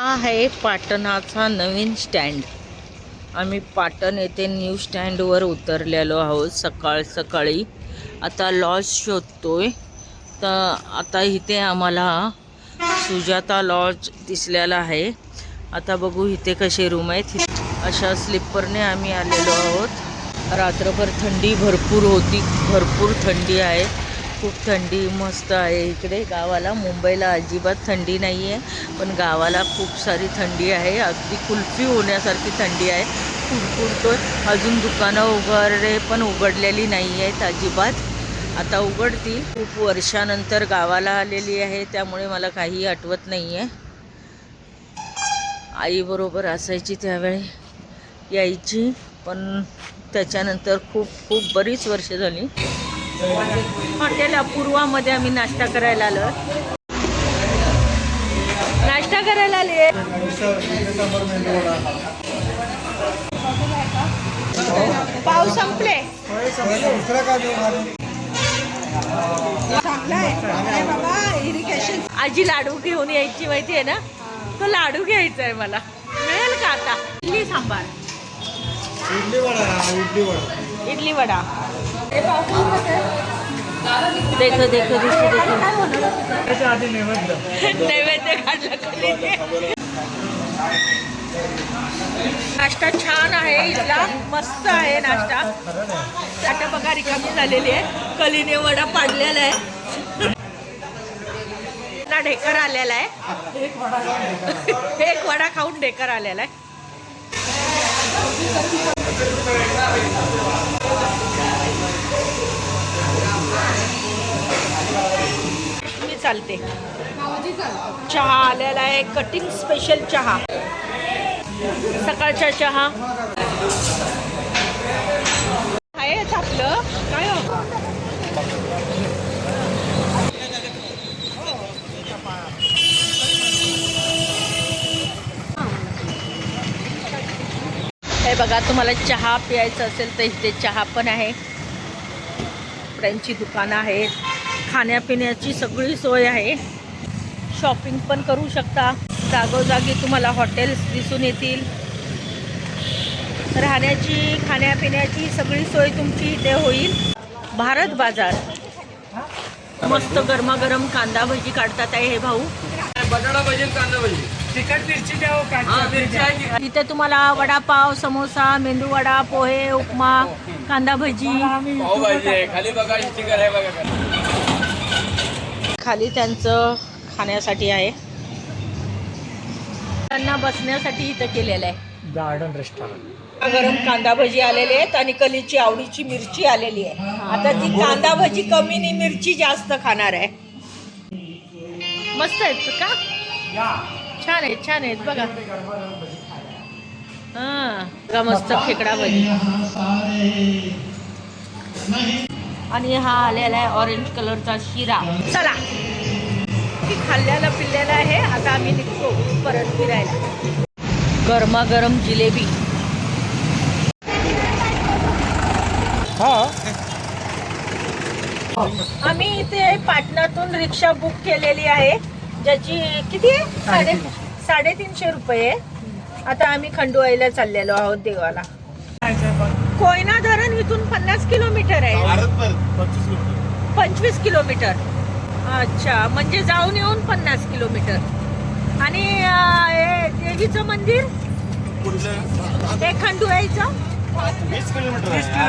हा आहे पाटणाचा नवीन स्टँड. आम्ही पाटण येथे न्यू स्टँडवर उतरलेलो आहोत सकाळ सकाळी. आता लॉज शोधतोय. तर आता इथे आम्हाला सुजाता लॉज दिसलेला आहे. आता बघू इथे कसे रूम आहेत. अशा स्लिपरने आम्ही आलेलो आहोत. रात्रभर थंडी भरपूर होती. भरपूर थंडी आहे. खूप थंडी मस्त आहे इकडे. गावाला मुंबईला अजिबात थंडी नाही आहे पण गावाला खूप सारी थंडी आहे. अगदी कुल्फी होण्यासारखी थंडी आहे. कुडकुडतोय अजून दुकानं वगैरे पण उघडलेली नाही आहेत अजिबात. आता उघडतील खूप वर्षानंतर गावाला आलेली आहे त्यामुळे मला काही आठवत नाही आहे आईबरोबर असायची त्यावेळी. यायची पण त्याच्यानंतर खूप खूप बरीच वर्ष झाली. हॉटेल अपूर्वामध्ये आम्ही नाश्ता करायला आलो. नाश्ता करायला आले पाव संपले? आजी लाडू घेऊन यायची माहिती आहे ना? तो लाडू घ्यायचा आहे मला. मिळेल का आता? इडली सांबार. इडली वडा इडली वडा. इडली वडा. देखो देखो देखो देखो। त्याच्या आधी नैवेद्य नैवेद्य काढलं खाली. नाश्ता छान आहे इथला. मस्त आहे नाश्ता. आता बघा रिकामी झालेली आहे. कलीने वडा पाडलेला आहे. ढेकर आलेला आहे. एक वडा खाऊन ढेकर आलेला आहे. चालते. चहा आलेला आहे कटिंग स्पेशल चहा. सकाळचा चहा. आहेच आपलं. काय हो? हे बघा तुम्हाला चहा प्यायचा असेल तर इथे चहा पण आहे. कपड्यांची दुकानं आहेत. खाण्यापिण्याची सगळी सोय आहे. शॉपिंग पण करू शकता. जागोजागी तुम्हाला हॉटेल्स दिसून येतील. राहण्याची खाण्यापिण्याची सगळी सोय तुमची इथे होईल. भारत बाजार. मस्त गरमागरम कांदा भजी काढतात आहे हे भाऊ. बटाटा कांदा द्या हो, तुम्हाला वडापाव समोसा मेंदू वडा पोहे उपमा कांदा भजी. भाजी खाली बघा स्टिकर आहे बघा खाली. त्यांचं खाण्यासाठी आहे. त्यांना बसण्यासाठी इथं केलेलं आहे. Garden restaurant. गरम कांदा भजी आलेले आहेत आणि कलीची आवडीची मिरची आलेली आहे. आता ती कांदा भजी कमी आणि मिरची जास्त खाणार आहे. मस्त आहेत का? छान आहेत छान आहेत. बघा. हा. मस्त खेकडा भजी. आणि हा आलेला आहे ऑरेंज कलरचा शिरा. चला. की खाल्ल्याला पिल्लेला आहे. आता आम्ही निघतो परत फिरायला. गरमागरम जिलेबी. हा. आम्ही इथे पाटणातून रिक्षा बुक केलेली आहे. ज्याची किती आहे? साडे साडेतीनशे. रुपये. आता आम्ही खंडुआईला चाललेलो आहोत देवाला. कोयना धरण इथून पन्नास किलोमीटर आहे. पंचवीस किलोमीटर. अच्छा म्हणजे जाऊन येऊन पन्नास किलोमीटर. आणि देवीचं मंदिर? हे यायचं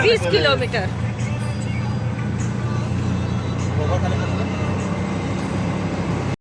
वीस किलोमीटर